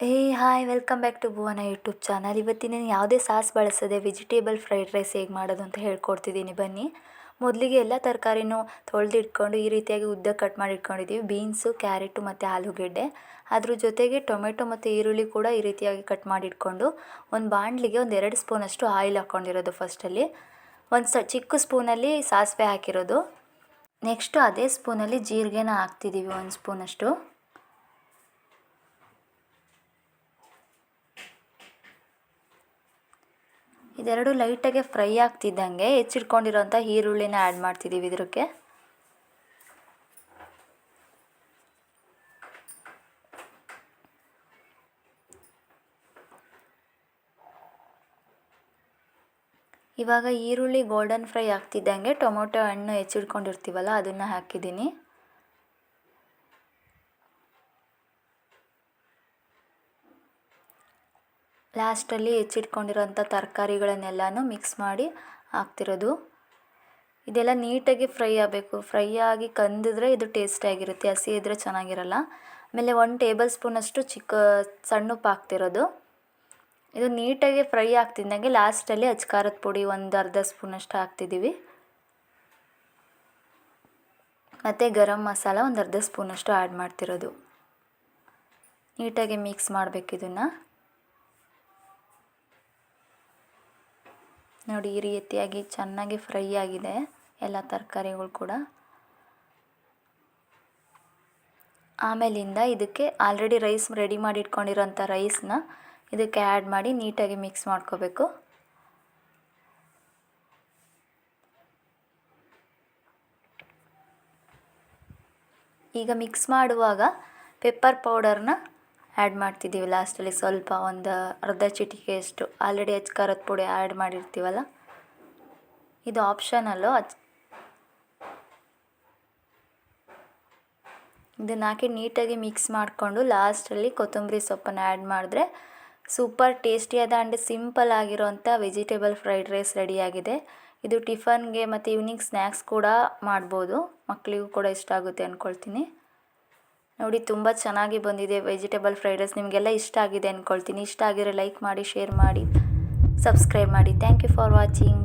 ಏ, hi, welcome back to Bhuvana YouTube channel. ಇವತ್ತಿನ ಯಾವುದೇ ಸಾಸ್ ಬಳಸದೆ ವೆಜಿಟೇಬಲ್ ಫ್ರೈಡ್ ರೈಸ್ ಹೇಗೆ ಮಾಡೋದು ಅಂತ ಹೇಳ್ಕೊಡ್ತಿದ್ದೀನಿ. ಬನ್ನಿ. ಮೊದಲಿಗೆ ಎಲ್ಲ ತರಕಾರಿನೂ ತೊಳೆದಿಟ್ಕೊಂಡು ಈ ರೀತಿಯಾಗಿ ಉದ್ದ ಕಟ್ ಮಾಡಿ ಇಟ್ಕೊಂಡಿದ್ದೀವಿ ಬೀನ್ಸು, ಕ್ಯಾರೆಟು ಮತ್ತು ಆಲೂಗೆಡ್ಡೆ. ಅದ್ರ ಜೊತೆಗೆ ಟೊಮೆಟೊ ಮತ್ತು ಈರುಳ್ಳಿ ಕೂಡ ಈ ರೀತಿಯಾಗಿ ಕಟ್ ಮಾಡಿ ಇಟ್ಕೊಂಡು ಒಂದು ಬಾಣಲಿಗೆ ಒಂದು ಎರಡು ಸ್ಪೂನಷ್ಟು ಆಯಿಲ್ ಹಾಕ್ಕೊಂಡಿರೋದು ಫಸ್ಟಲ್ಲಿ. ಒಂದು ಸ, ಚಿಕ್ಕ ಸ್ಪೂನಲ್ಲಿ ಸಾಸಿವೆ ಹಾಕಿರೋದು. ನೆಕ್ಸ್ಟು ಅದೇ ಸ್ಪೂನಲ್ಲಿ ಜೀರಿಗೆನ ಹಾಕ್ತಿದ್ದೀವಿ ಒಂದು ಸ್ಪೂನಷ್ಟು. ಇದೆರಡು ಲೈಟಾಗೆ ಫ್ರೈ ಆಗ್ತಿದ್ದಂಗೆ ಹೆಚ್ಚಿಟ್ಕೊಂಡಿರೋಂಥ ಈರುಳ್ಳಿನ ಆ್ಯಡ್ ಮಾಡ್ತಿದ್ದೀವಿ ಇದಕ್ಕೆ ಇವಾಗ ಈರುಳ್ಳಿ ಗೋಲ್ಡನ್ ಫ್ರೈ ಆಗ್ತಿದ್ದಂಗೆ ಟೊಮೊಟೊ ಹಣ್ಣು ಹೆಚ್ಚಿಟ್ಕೊಂಡಿರ್ತೀವಲ್ಲ, ಅದನ್ನು ಹಾಕಿದ್ದೀನಿ. ಲಾಸ್ಟಲ್ಲಿ ಹೆಚ್ಚಿಟ್ಕೊಂಡಿರೋಂಥ ತರಕಾರಿಗಳನ್ನೆಲ್ಲನೂ ಮಿಕ್ಸ್ ಮಾಡಿ ಹಾಕ್ತಿರೋದು. ಇದೆಲ್ಲ ನೀಟಾಗಿ ಫ್ರೈ ಆಗಬೇಕು. ಫ್ರೈ ಆಗಿ ಕಂದಿದ್ರೆ ಇದು ಟೇಸ್ಟಿಯಾಗಿರುತ್ತೆ ಹಸಿ ಇದ್ದರೆ ಚೆನ್ನಾಗಿರಲ್ಲ. ಆಮೇಲೆ ಒನ್ ಟೇಬಲ್ ಸ್ಪೂನಷ್ಟು ಚಿಕ್ಕ ಸಣ್ಣ ಉಪ್ಪು ಹಾಕ್ತಿರೋದು. ಇದು ನೀಟಾಗಿ ಫ್ರೈ ಆಗ್ತಿದ್ದಂಗೆ ಲಾಸ್ಟಲ್ಲಿ ಅಚ್ಕಾರದ ಪುಡಿ ಒಂದು ಅರ್ಧ ಸ್ಪೂನಷ್ಟು ಹಾಕ್ತಿದ್ದೀವಿ. ಮತ್ತು ಗರಂ ಮಸಾಲ ಒಂದು ಅರ್ಧ ಸ್ಪೂನಷ್ಟು ಆ್ಯಡ್ ಮಾಡ್ತಿರೋದು. ನೀಟಾಗಿ ಮಿಕ್ಸ್ ಮಾಡಬೇಕು ಇದನ್ನು. ನೋಡಿ ಈ ರೀತಿಯಾಗಿ ಚೆನ್ನಾಗಿ ಫ್ರೈ ಆಗಿದೆ ಎಲ್ಲ ತರಕಾರಿಗಳು ಕೂಡ. ಆಮೇಲಿಂದ ಇದಕ್ಕೆ ಆಲ್ರೆಡಿ ರೈಸ್ ರೆಡಿ ಮಾಡಿ ಇಟ್ಕೊಂಡಿರೋಂಥ ರೈಸ್ನ ಇದಕ್ಕೆ ಆ್ಯಡ್ ಮಾಡಿ ನೀಟಾಗಿ ಮಿಕ್ಸ್ ಮಾಡ್ಕೋಬೇಕು. ಈಗ ಮಿಕ್ಸ್ ಮಾಡುವಾಗ ಪೆಪ್ಪರ್ ಪೌಡರ್ನ ಆ್ಯಡ್ ಮಾಡ್ತಿದ್ದೀವಿ ಲಾಸ್ಟಲ್ಲಿ ಸ್ವಲ್ಪ ಒಂದು ಅರ್ಧ ಚಿಟಿಕೆಯಷ್ಟು ಆಲ್ರೆಡಿ ಹಚ್ ಖಾರದ ಪುಡಿ ಆ್ಯಡ್ ಮಾಡಿರ್ತೀವಲ್ಲ? ಇದು ಆಪ್ಷನಲ್ಲು ಅಚ್ ಇದನ್ನು ಹಾಕಿ ನೀಟಾಗಿ ಮಿಕ್ಸ್ ಮಾಡಿಕೊಂಡು ಲಾಸ್ಟಲ್ಲಿ ಕೊತ್ತಂಬರಿ ಸೊಪ್ಪನ್ನು ಆ್ಯಡ್ ಮಾಡಿದ್ರೆ ಸೂಪರ್ ಟೇಸ್ಟಿಯಾದ ಆ್ಯಂಡ್ ಸಿಂಪಲ್ ಆಗಿರೋಂಥ ವೆಜಿಟೇಬಲ್ ಫ್ರೈಡ್ ರೈಸ್ ರೆಡಿಯಾಗಿದೆ ಇದು ಟಿಫನ್ಗೆ ಮತ್ತು ಈವ್ನಿಂಗ್ ಸ್ನ್ಯಾಕ್ಸ್ ಕೂಡ ಮಾಡ್ಬೋದು. ಮಕ್ಕಳಿಗೂ ಕೂಡ ಇಷ್ಟ ಆಗುತ್ತೆ ಅಂದ್ಕೊಳ್ತೀನಿ ನೋಡಿ, ತುಂಬ ಚೆನ್ನಾಗಿ ಬಂದಿದೆ ವೆಜಿಟೇಬಲ್ ಫ್ರೈಡ್ ರೈಸ್. ನಿಮಗೆಲ್ಲ ಇಷ್ಟ ಆಗಿದೆ ಅಂದ್ಕೊಳ್ತೀನಿ ಇಷ್ಟ ಆಗಿರೋ ಲೈಕ್ ಮಾಡಿ, ಶೇರ್ ಮಾಡಿ, ಸಬ್ಸ್ಕ್ರೈಬ್ ಮಾಡಿ. Thank you for watching.